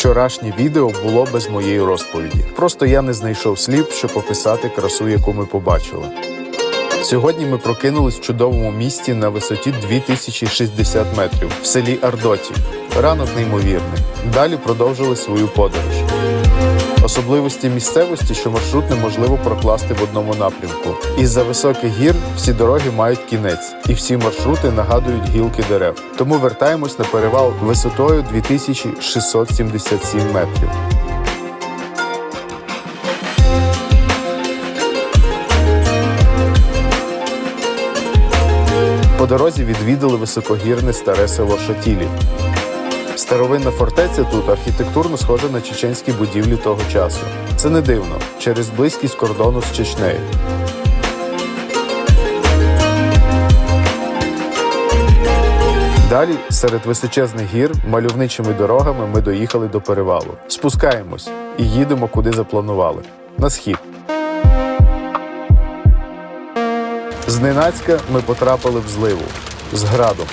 Вчорашнє відео було без моєї розповіді. Просто я не знайшов слів, щоб описати красу, яку ми побачили. Сьогодні ми прокинулись в чудовому місті на висоті 2060 метрів в селі Ардоті. Ранок неймовірний. Далі продовжили свою подорож. Особливості місцевості, що маршрут неможливо прокласти в одному напрямку. Із-за високих гір всі дороги мають кінець, і всі маршрути нагадують гілки дерев. Тому вертаємось на перевал висотою 2677 метрів. По дорозі відвідали високогірне старе село Шатілі. Старовинна фортеця тут архітектурно схожа на чеченські будівлі того часу. Це не дивно через близькість кордону з Чечнею. Далі, серед височезних гір, мальовничими дорогами ми доїхали до перевалу. Спускаємось і їдемо куди запланували на схід. Зненацька ми потрапили в зливу з градом.